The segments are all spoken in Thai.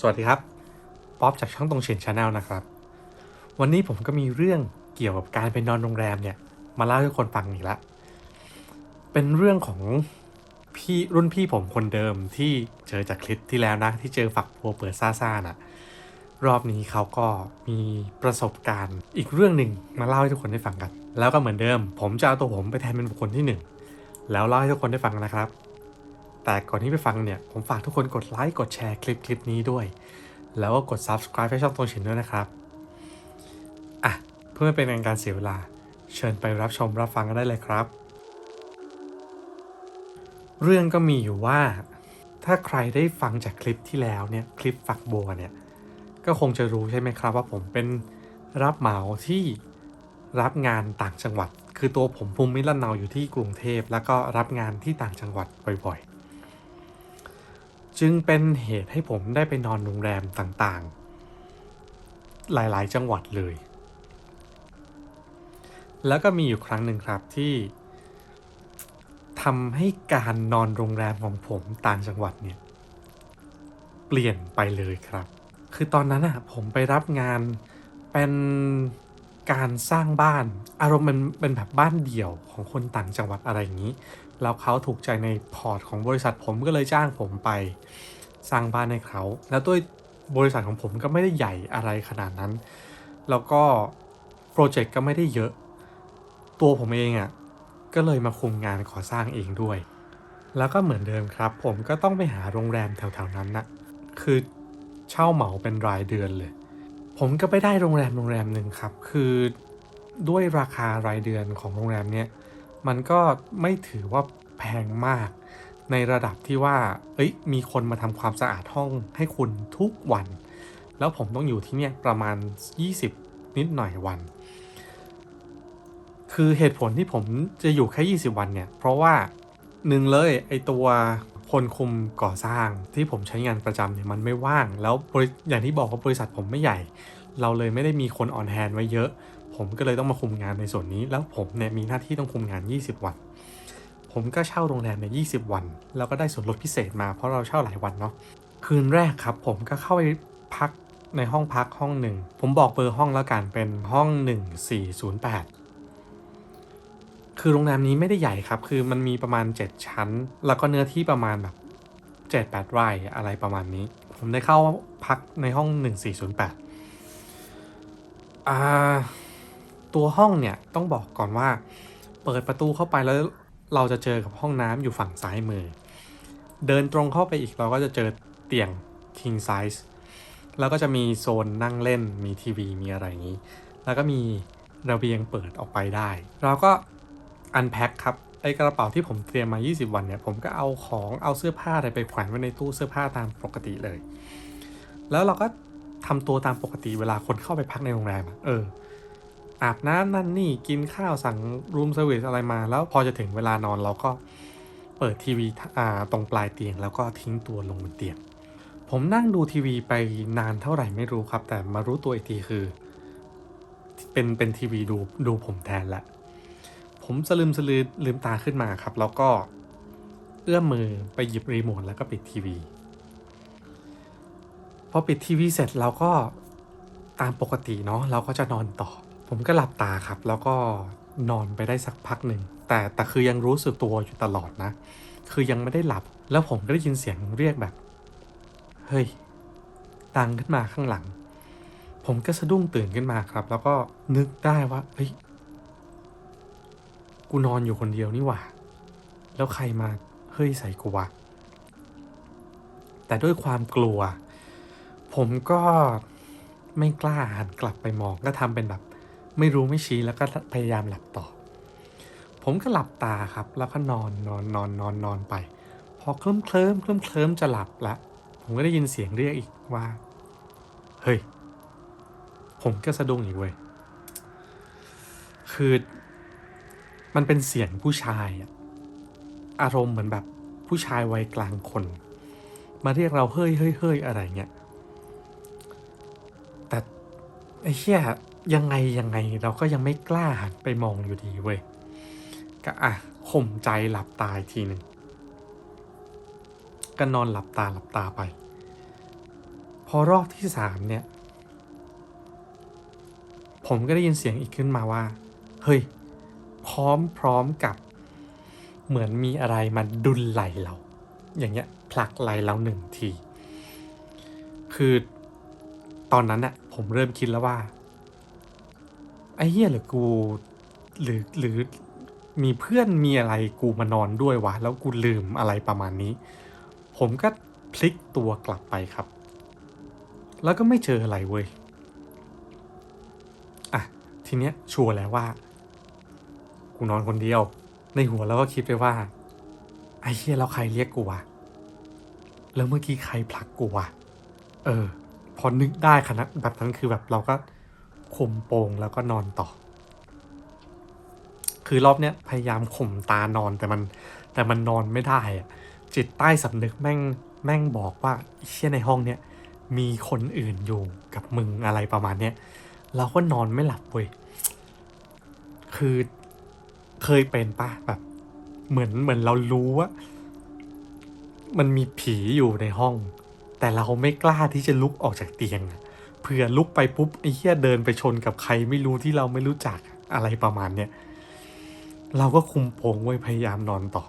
สวัสดีครับ ป๊อปจากช่องตรงเฉียนชาแนลนะครับ วันนี้ผมก็มีเรื่องเกี่ยวกับการไปนอนโรงแรมเนี่ย มาเล่าให้ทุกคนฟังอีกแล้วเป็นเรื่องของพี่รุ่นพี่ผมคนเดิมที่เจอจากคลิปที่แล้วนะ ที่เจอฝักบัวเปิดซ่าๆน่ะ รอบนี้เขาก็มีประสบการณ์อีกเรื่องหนึ่งมาเล่าให้ทุกคนได้ฟังกัน แล้วก็เหมือนเดิม ผมจะเอาตัวผมไปแทนเป็นบุคคลที่หนึ่งแล้วเล่าให้ทุกคนได้ฟังนะครับ แต่ก่อนที่ไปฟังเนี่ย ผมฝากทุกคนกดไลค์กดแชร์คลิปคลิปนี้ด้วย แล้วก็กด subscribe ให้ช่องตรงฉินด้วยนะครับ อะ เพื่อไม่เป็นการเสียเวลา เชิญไปรับชมรับฟังกันได้เลยครับ เรื่องก็มีอยู่ว่า ถ้าใครได้ฟังจากคลิปที่แล้วเนี่ยคลิปฝักบัวเนี่ยก็คงจะรู้ใช่ไหมครับว่าผมเป็นรับเหมาที่รับงานต่างจังหวัด คือตัวผมภูมิลำเนาอยู่ที่กรุงเทพ แล้วก็รับงานที่ต่างจังหวัดบ่อยๆ จึงเป็นเหตุให้ผมได้ไปนอนโรงแรมต่างๆ หลายๆ จังหวัดเลย แล้วก็มีอยู่ครั้งหนึ่งครับที่ทำให้การนอนโรงแรมของผมต่างจังหวัดเนี่ย เปลี่ยนไปเลยครับ คือตอนนั้นอะผมไปรับงานเป็นการสร้างบ้าน อารมณ์มันเป็นแบบบ้านเดี่ยวของคนต่างจังหวัดอะไรอย่างนี้ แล้วเขาถูกใจในพอร์ตของบริษัทผมก็เลยจ้างผมไป สร้างบ้านให้เขา แล้วด้วยบริษัทของผมก็ไม่ได้ใหญ่อะไรขนาดนั้น แล้วก็โปรเจกต์ก็ไม่ได้เยอะ ตัวผมเองอะ่ะก็เลยมาคุมงานก่อสร้างเองด้วย แล้วก็เหมือนเดิมครับ ผมก็ต้องไปหาโรงแรมแถวๆนั้นนะคือเช่าเหมาเป็นรายเดือนเลย ผมก็ไปได้โรงแรมโรงแรมหนึ่งครับ คือด้วยราคารายเดือนของโรงแรมเนี้ย มันก็ไม่ถือว่าแพงมาก ในระดับที่ว่า เอ้ย มีคนมาทำความสะอาดห้องให้คุณทุกวัน แล้วผมต้องอยู่ที่เนี่ยประมาณ 20 นิดหน่อยวัน คือเหตุผลที่ผมจะอยู่แค่ 20 วันเนี่ย เพราะว่าหนึ่งเลยไอตัวคนคุมก่อสร้างที่ผมใช้งานประจำเนี่ยมันไม่ว่าง แล้วอย่างที่บอกว่าบริษัทผมไม่ใหญ่ เราเลยไม่ได้มีคนออนแฮนไว้เยอะ ผมก็เลยต้องมาคุมงานในส่วนนี้ แล้วผมเนี่ยมีหน้าที่ต้องคุมงาน 20 วัน ผมก็เช่าโรงแรมในย20วัน แล้วก็ได้ส่วนลดพิเศษมาเพราะเราเช่าหลายวันเนาะ คืนแรกครับ ผมก็เข้าไปพักในห้องพักห้องหนึ่ง ผมบอกเบอร์ห้องแล้วกันเป็นห้อง 1408 คือโรงแรมนี้ไม่ได้ใหญ่ครับ คือมันมีประมาณ 7 ชั้น แล้วก็เนื้อที่ประมาณแบบ7-8ไร่อะไรประมาณนี้ ผมได้เข้าพักในห้อง 1408อ่า ตัวห้องเนี่ยต้องบอกก่อนว่า เปิดประตูเข้าไปแล้วเราจะเจอกับห้องน้ำอยู่ฝั่งซ้ายมือ เดินตรงเข้าไปอีกเราก็จะเจอเตียง king size แล้วก็จะมีโซนนั่งเล่นมีทีวีมีอะไรอย่างนี้ แล้วก็มีระเบียงเปิดออกไปได้ เราก็อันแพ็คครับไอกระเป๋าที่ผมเตรียมมา 20 วันเนี่ย ผมก็เอาของเอาเสื้อผ้าอะไรไปแขวนไว้ในตู้เสื้อผ้าตามปกติเลย แล้วเราก็ทำตัวตามปกติเวลาคนเข้าไปพักในโรงแรม เออ อาบน้ำนั่นนี่กินข้าวสั่งรูมเซอร์วิสอะไรมา แล้วพอจะถึงเวลานอนเราก็เปิดทีวีตรงปลายเตียง แล้วก็ทิ้งตัวลงบนเตียง ผมนั่งดูทีวีไปนานเท่าไหร่ไม่รู้ครับ แต่มารู้ตัวอีกทีคือ เป็นเป็นทีวีดูดูผมแทนละ ผมสลืมสลือลืมตาขึ้นมาครับ แล้วก็เอื้อมมือไปหยิบรีโมทแล้วก็ปิดทีวีพอปิดทีวีเสร็จเราก็ตามปกติเนาะเราก็จะนอนต่อ ผมก็หลับตาครับ แล้วก็นอนไปได้สักพักหนึ่ง แต่แต่คือยังรู้สึกตัวอยู่ตลอดนะ คือยังไม่ได้หลับ แล้วผมก็ได้ยินเสียงเรียกแบบ เฮ้ย ดังขึ้นมาข้างหลัง ผมก็สะดุ้งตื่นขึ้นมาครับ แล้วก็นึกได้ว่า เฮ้ย กูนอนอยู่คนเดียวนี่หว่า แล้วใครมา เฮ้ยใส่กูวะ แต่ด้วยความกลัว ผมก็ไม่กล้าหันกลับไปมองก็ทำเป็นแบบ ไม่รู้ไม่ชี้แล้วก็พยายามหลับต่อ ผมก็หลับตาครับ แล้วก็นอนนอนนอนนอนนอนไป พอเคลิ้มเคลิ้มเคลิ้มเคลิ้มจะหลับละ ผมก็ได้ยินเสียงเรียกอีกว่า เฮ้ย ผมก็สะดุ้งอีกเว้ย คือ มันเป็นเสียงผู้ชายอะอารมณ์เหมือนแบบผู้ชายวัยกลางคน มาเรียกเราเฮ้ยเฮ้ยเฮ้ยอะไรเงี้ย แต่ไอ้เหี้ย ยังไงยังไงเราก็ยังไม่กล้าหันไปมองอยู่ดีเว้ยก็อะข่มใจหลับตาอีกทีหนึ่งก็นอนหลับตาหลับตาไป พอรอบที่สามเนี่ย ผมก็ได้ยินเสียงอีกขึ้นมาว่า เฮ้ย พร้อมพร้อมกับเหมือนมีอะไรมาดุลไหลเรา อย่างเงี้ยผลักไหลเราหนึ่งที คือตอนนั้นน่ะผมเริ่มคิดแล้วว่า ไอ้เหี้ยหรือกู หรือหรือมีเพื่อนมีอะไรกูมานอนด้วยวะ แล้วกูลืมอะไรประมาณนี้ ผมก็พลิกตัวกลับไปครับ แล้วก็ไม่เจออะไรเว้ยอะทีเนี้ยชัวร์แล้วว่า กูนอนคนเดียว ในหัวเราก็คิดไปว่า ไอ้เหี้ยแล้วใครเรียกกูวะแล้วเมื่อกี้ใครผลักกูวะเออ พอนึกได้ขนาดแบบนั้นคือแบบเราก็ ข่มโปงแล้วก็นอนต่อ คือรอบเนี้ยพยายามข่มตานอนแต่มันแต่มันนอนไม่ได้อะจิตใต้สำนึกแม่งแม่งบอกว่าเชี่ยในห้องเนี้ยมีคนอื่นอยู่กับมึงอะไรประมาณเนี้ยเราก็นอนไม่หลับเว้ยคือเคยเป็นปะแบบ เหมือนเหมือนเรารู้ว่า มันมีผีอยู่ในห้อง แต่เราไม่กล้าที่จะลุกออกจากเตียงอะ เผื่อลุกไปปุ๊บไอ้เหี้ยเดินไปชนกับใครไม่รู้ที่เราไม่รู้จักอะไรประมาณเนี้ยเราก็คุมโปงไว้พยายามนอนต่อ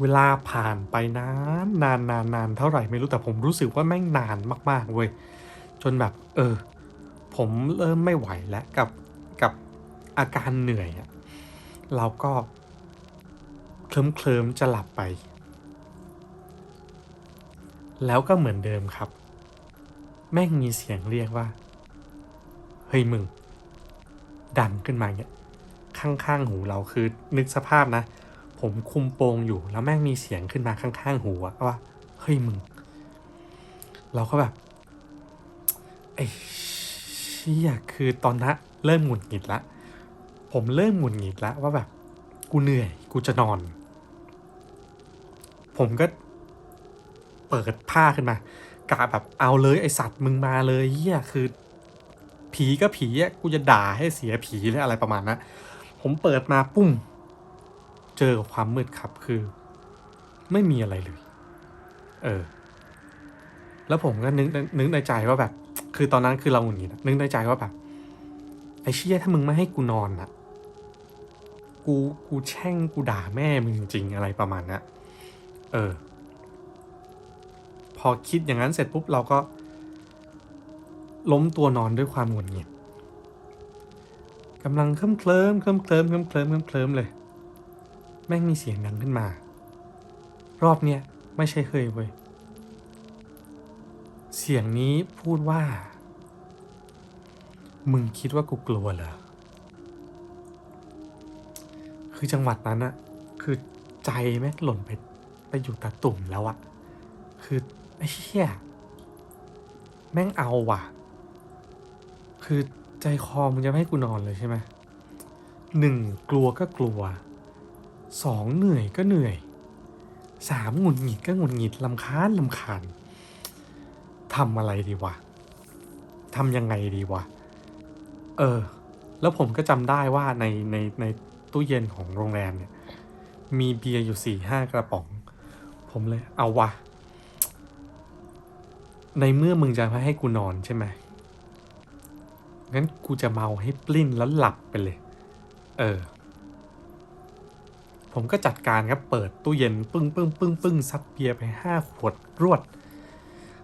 เวลาผ่านไปนานนานนานนานเท่าไหร่ไม่รู้แต่ผมรู้สึกว่าแม่งนานมากๆเว้ยจนแบบ เออ ผมเริ่มไม่ไหวแล้วกับกับอาการเหนื่อยอะเราก็เคลิ้มเคลิ้มจะหลับไป แล้วก็เหมือนเดิมครับ แม่งมีเสียงเรียกว่า เฮ้ยมึง ดังขึ้นมาเนี่ยข้างๆหูเราคือนึกสภาพนะ ผมคุมโปงอยู่แล้วแม่งมีเสียงขึ้นมาข้างๆหูอะว่าเฮ้ยมึง เราก็แบบไอ้เชี่ยคือตอนนั้นเริ่มหงุดหงิดละ ผมเริ่มหงุดหงิดละว่าแบบ กูเหนื่อย กูจะนอน ผมก็เปิดผ้าขึ้นมา กะแบบเอาเลยไอสัตว์มึงมาเลยเฮียคือ ผีก็ผีอะกูจะด่าให้เสียผีเลยอะไรประมาณนั้นผมเปิดมาปุ้ม เจอความมืดครับคือ ไม่มีอะไรเลย เออ แล้วผมก็นึกนึกในใจว่าแบบ คือตอนนั้นคือเราหงุดหงิดนึกในใจว่าแบบไอ้เชี่ยถ้ามึงไม่ให้กูนอนอะกูกูแช่งกูด่าแม่มึงจริงๆอะไรประมาณนั้นเออ พอคิดอย่างนั้นเสร็จปุ๊บเราก็ ล้มตัวนอนด้วยความหงุดหงิดกำลังเคลิ้มเคลิ้มเคลิ้มเคลิ้มเคลิ้มเคลิ้มเคลิ้มเคลิ้มเลย แม่งมีเสียงดังขึ้นมา รอบเนี้ยไม่ใช่เคยเว้ยเสียงนี้พูดว่า มึงคิดว่ากูกลัวเหรอ คือจังหวัดนั้นอะคือใจแม่งหล่นไปไปอยู่ตาตุ่มแล้วอะคือ ไอ้เหี้ยแม่งเอาว่ะ คือใจคอมึงจะไม่ให้กูนอนเลยใช่ไหมหนึ่งกลัวก็กลัวสองเหนื่อยก็เหนื่อยสามหงุดหงิดก็หงุดหงิดลำคาญลำคาญทำอะไรดีวะทำยังไงดีวะเออ แล้วผมก็จำได้ว่าในในในตู้เย็นของโรงแรมเนี่ย มีเบียร์อยู่สี่ห้ากระป๋อง ผมเลยเอาวะ ในเมื่อมึงจะม่ให้กูนอนใช่ไหมงั้นกูจะเมาให้ปลิ้นแล้วหลับไปเลย เออ ผมก็จัดการครับเปิดตู้เย็นปึ้งปึ้งปึ้งปึ้งซัดเบียร์ไปห้าขวดรวด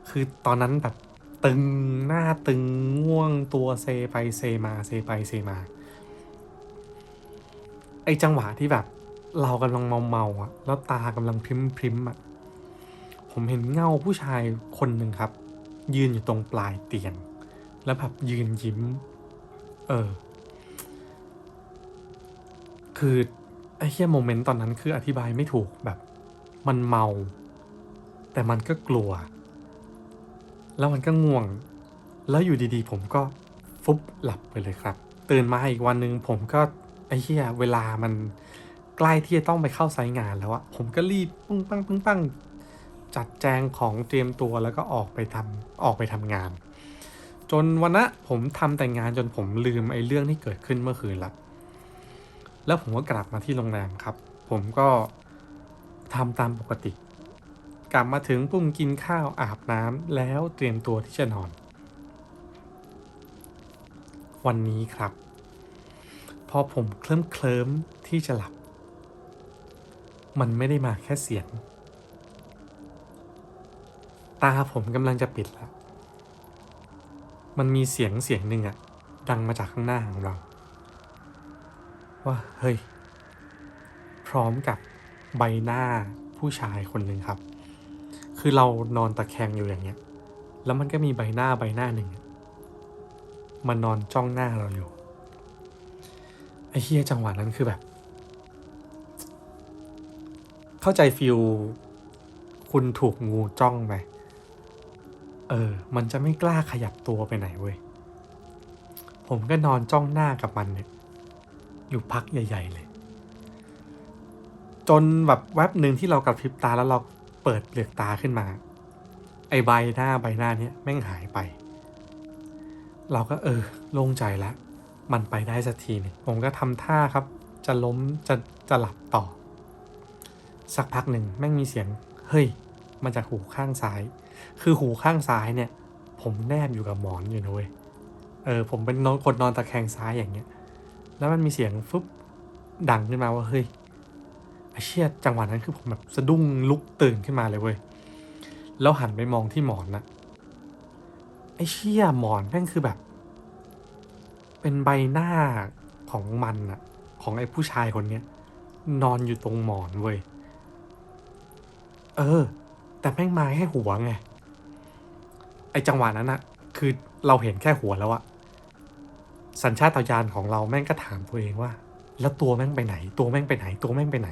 คือตอนนั้นแบบตึงหน้าตึงง่วงตัวเซไปเซมาเซไปเซมา ไอจังหวะที่แบบ เรากำลังเมาเมาๆอะแล้วตากำลังพริมพริมๆอะ ผมเห็นเงาผู้ชายคนหนึ่งครับ ยืนอยู่ตรงปลายเตียง แล้วแบบยืนยิ้ม เออ คือไอ้เฮียโมเมนต์ตอนนั้นคืออธิบายไม่ถูกแบบ มันเมา แต่มันก็กลัว แล้วมันก็ง่วง แล้วอยู่ดีๆ ผมก็ฟุบหลับไปเลยครับ ตื่นมาอีกวันหนึ่งผมก็ไอ้เหี้ยเวลามันใกล้ที่จะต้องไปเข้าไซต์งานแล้วอะผมก็รีบปึ้งปังปึ้งปัง จัดแจงของเตรียมตัวแล้วก็ออกไปทำออกไปทำงาน จนวันนะผมทำแต่งงานจนผมลืมไอ้เรื่องที่เกิดขึ้นเมื่อคืนละแล้วผมก็กลับมาที่โรงแรมครับ ผมก็ทำตามปกติ กลับมาถึงปุ้มกินข้าวอาบน้ำแล้วเตรียมตัวที่จะนอน วันนี้ครับ พอผมเคลิ้มเคลิ้มที่จะหลับ มันไม่ได้มาแค่เสียง ตาผมกำลังจะปิดแล้ว มันมีเสียงเสียงหนึ่งอะดังมาจากข้างหน้าของเรา ว่าเฮ้ย พร้อมกับใบหน้าผู้ชายคนหนึ่งครับ คือเรานอนตะแคงอยู่อย่างเงี้ย แล้วมันก็มีใบหน้าใบหน้าหนึ่งมันนอนจ้องหน้าเราอยู่ ไอ้เฮียจังหวะนั้นคือแบบ เข้าใจฟิลคุณถูกงูจ้องไหม เออ มันจะไม่กล้าขยับตัวไปไหนเว้ย ผมก็นอนจ้องหน้ากับมันเนี่ย อยู่พักใหญ่ ๆ เลย จนแบบแวบหนึ่งที่เรากระพริบตาแล้วเราเปิดเปลือกตาขึ้นมา ไอใบหน้าใบหน้าเนี้ยแม่งหายไป เราก็เออ โล่งใจแล้วมันไปได้สักทีนึงผมก็ทำท่าครับ จะล้มจะจะหลับต่อ สักพักหนึ่งแม่งมีเสียง เฮ้ย มาจากหูข้างซ้าย คือหูข้างซ้ายเนี่ย ผมแนบอยู่กับหมอนอยู่นะเว้ย เออ ผมเป็นนอนคนนอนตะแคงซ้ายอย่างเงี้ย แล้วมันมีเสียงฟึบดังขึ้นมาว่าเฮ้ยไอเชี่ยจังหวะนั้นคือผมแบบสะดุ้งลุกตื่นขึ้นมาเลยเว้ย แล้วหันไปมองที่หมอนนะไอเชี่ยหมอนแม่งคือแบบ เป็นใบหน้าของมันอะของไอ้ผู้ชายคนเนี้ยนอนอยู่ตรงหมอนเว้ย เออ แต่แม่งมาแค่หัวไง ไอจังหวะนั้นอะคือเราเห็นแค่หัวแล้วอะสัญชาตญาณของเราแม่งก็ถามตัวเองว่า แล้วตัวแม่งไปไหน ตัวแม่งไปไหน ตัวแม่งไปไหน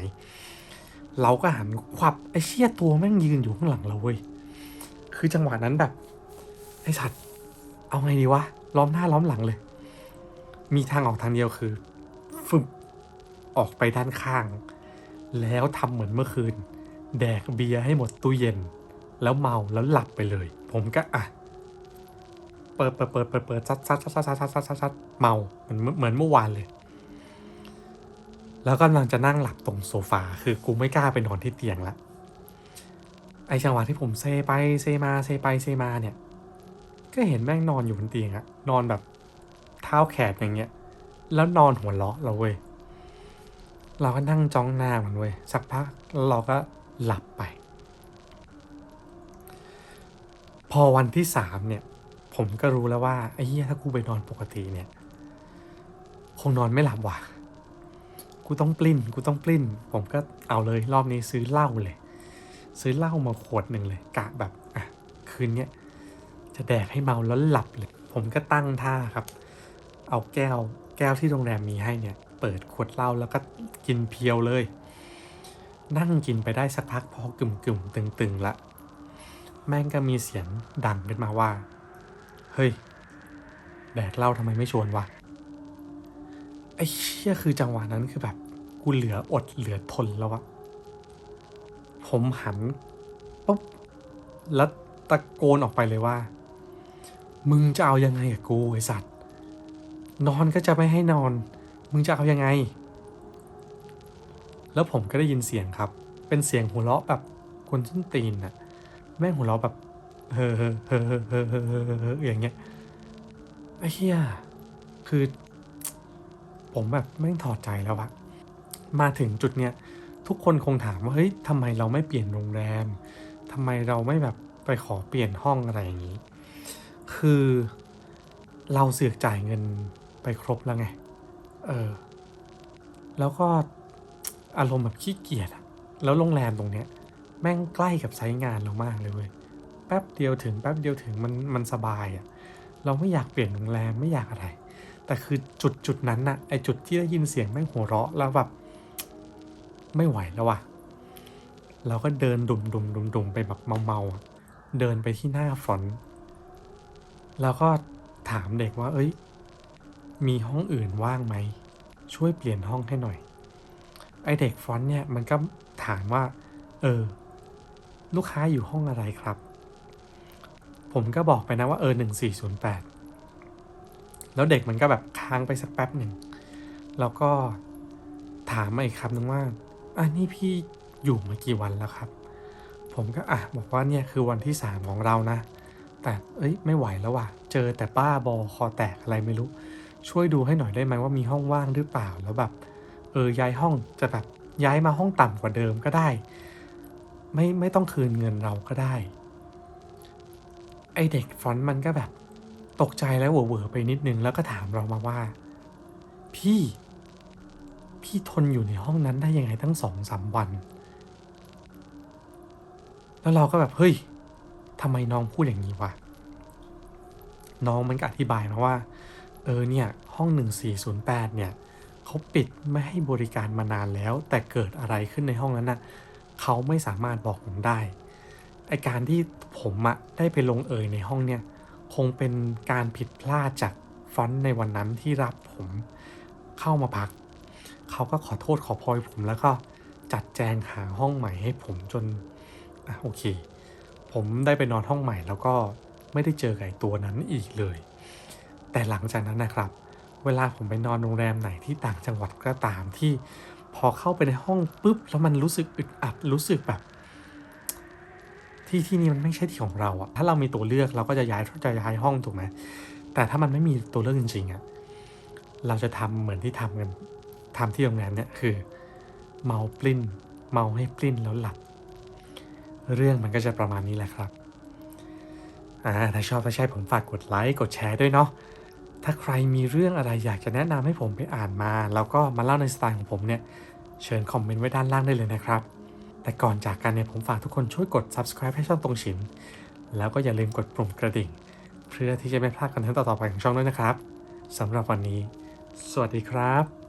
เราก็หันควับไอเชี่ยตัวแม่งยืนอยู่ข้างหลังเราเว้ยคือจังหวะนั้นแบบ ไอสัตว์ เอาไงดีวะล้อมหน้าล้อมหลังเลย มีทางออกทางเดียวคือฟึบออกไปด้านข้าง แล้วทำเหมือนเมื่อคืน แดกเบียร์ให้หมดตู้เย็น แล้วเมาแล้วหลับไปเลย ผมก็อะเปิดเปิดเปิดเปิดเปิดซัดซัดซัดซัดซัดซัดซัดซัดเมาเหมือนเหมือนเมื่อวานเลย แล้วก็กำลังจะนั่งหลับตรงโซฟาคือกูไม่กล้าไปนอนที่เตียงละไอจังหวะที่ผมเซไปเซมาเซไปเซมาเนี่ย ก็เห็นแม่งนอนอยู่บนเตียงอะนอนแบบเท้าแขนอย่างเงี้ย แล้วนอนหัวเราะเราเว้ยเราก็นั่งจ้องหน้ามันเว้ยสักพักแล้วเราก็ หลับไป พอวันที่สามเนี่ย ผมก็รู้แล้วว่าไอ้เหี้ยถ้ากูไปนอนปกติเนี่ย คงนอนไม่หลับว่ะ กูต้องปลิ้น กูต้องปลิ้น ผมก็เอาเลยรอบนี้ซื้อเหล้าเลย ซื้อเหล้ามาขวดหนึ่งเลย กะแบบอะคืนเนี้ยจะแดกให้เมาแล้วหลับเลย ผมก็ตั้งท่าครับ เอาแก้วแก้วที่โรงแรมมีให้เนี่ย เปิดขวดเหล้าแล้วก็กินเพียวเลย นั่งกินไปได้สักพักพอกึ่มกึ่มๆตึงตึงๆละ แม่งก็มีเสียงดังขึ้นมาว่า เฮ้ย แดกเล้าทำไมไม่ชวนวะ ไอ้เชี่ยคือจังหวะนั้นคือแบบ กูเหลืออดเหลือทนแล้วอะผมหันปุ๊บแล้วตะโกนออกไปเลยว่า มึงจะเอายังไงกับกูไอสัตว์ นอนก็จะไม่ให้นอน มึงจะเอายังไง แล้วผมก็ได้ยินเสียงครับ เป็นเสียงหัวเราะแบบคนชิ้นตีนน่ะแม่งหัวเราะแบบเฮ้อเฮ้อเฮ้อเฮ้อเฮ้อเฮ้ออย่างเงี้ยไอ้เหี้ยคือ ผมแบบแม่งถอดใจแล้วอะมาถึงจุดเนี้ยทุกคนคงถามว่าเฮ้ยทำไมเราไม่เปลี่ยนโรงแรมทำไมเราไม่แบบไปขอเปลี่ยนห้องอะไรอย่างนี้ คือเราเสือกจ่ายเงินไปครบแล้วไง เออ แล้วก็ อารมณ์แบบขี้เกียจอะแล้วโรงแรมตรงเนี้ย แม่งใกล้กับไซต์งานเรามากเลยเว้ยแป๊บเดียวถึงแป๊บเดียวถึงมันมันสบายอะเราไม่อยากเปลี่ยนโรงแรมไม่อยากอะไร แต่คือจุดจุดนั้นน่ะไอจุดที่ได้ยินเสียงแม่งหัวเราะแล้วแบบไม่ไหวแล้วว่ะ เราก็เดินดุมดุมดุมดุมไปแบบเมาๆอะเดินไปที่หน้าฟอนแล้วก็ถามเด็กว่า เอ้ย มีห้องอื่นว่างไหม ช่วยเปลี่ยนห้องให้หน่อย ไอเด็กฟอนต์เนี่ยมันก็ถามว่า เออ ลูกค้าอยู่ห้องอะไรครับ ผมก็บอกไปนะว่าเออหนึ่งสี่ศูนย์แปดแล้วเด็กมันก็แบบค้างไปสักแป๊บหนึ่ง แล้วก็ถามมาอีกคำหนึ่งว่าอันนี้พี่อยู่มากี่วันแล้วครับ ผมก็อะบอกว่าเนี่ยคือวันที่สามของเรานะ แต่เอ้ยไม่ไหวแล้วว่ะ เจอแต่ป้าบอคอแตกอะไรไม่รู้ ช่วยดูให้หน่อยได้ไหมว่ามีห้องว่างหรือเปล่าแล้วแบบ เออย้ายห้องจะแบบย้ายมาห้องต่ำกว่าเดิมก็ได้ ไม่ไม่ต้องคืนเงินเราก็ได้ ไอเด็กฟรอนต์มันก็แบบ ตกใจแล้วเหวอไปนิดนึงแล้วก็ถามเรามาว่า พี่ พี่ทนอยู่ในห้องนั้นได้ยังไงตั้งสองสามวัน แล้วเราก็แบบเฮ้ยทำไมน้องพูดอย่างนี้วะน้องมันก็อธิบายมาว่า เออเนี่ย ห้อง 1408 เนี่ย เขาปิดไม่ให้บริการมานานแล้ว แต่เกิดอะไรขึ้นในห้องนั้นน่ะเขาไม่สามารถบอกผมได้ไอการที่ผมอะได้ไปลงเอยในห้องเนี่ยคงเป็นการผิดพลาดจากฟอนต์ในวันนั้นที่รับผมเข้ามาพัก เขาก็ขอโทษขอโพยผมแล้วก็จัดแจงหาห้องใหม่ให้ผมจนอะโอเค ผมได้ไปนอนห้องใหม่แล้วก็ไม่ได้เจอไอ้ตัวนั้นอีกเลย แต่หลังจากนั้นนะครับ เวลาผมไปนอนโรงแรมไหนที่ต่างจังหวัดก็ตามที่พอเข้าไปในห้องปุ๊บแล้วมันรู้สึกอึดอัดรู้สึกแบบ ที่ที่นี่มันไม่ใช่ที่ของเราอะถ้าเรามีตัวเลือกเราก็จะย้ายจะย้ายห้องถูกไหมแต่ถ้ามันไม่มีตัวเลือกจริงๆอะเราจะทำเหมือนที่ทำกันทำที่โรงแรมเนี่ยคือ เมาปลิ้น เมาให้ปลิ้นแล้วหลับเรื่องมันก็จะประมาณนี้แหละครับอ่าถ้าชอบถ้าใช่ผมฝากกดไลค์กดแชร์ด้วยเนาะ ถ้าใครมีเรื่องอะไรอยากจะแนะนำให้ผมไปอ่านมา แล้วก็มาเล่าในสไตล์ของผมเนี่ย เชิญคอมเมนต์ไว้ด้านล่างได้เลยนะครับ แต่ก่อนจากกันเนี่ยผมฝากทุกคนช่วยกด subscribe ให้ช่องตรงฉิน แล้วก็อย่าลืมกดปุ่มกระดิ่ง เพื่อที่จะไม่พลาดคอนเทนต์ต่อๆไปของช่องด้วยนะครับสำหรับวันนี้ สวัสดีครับ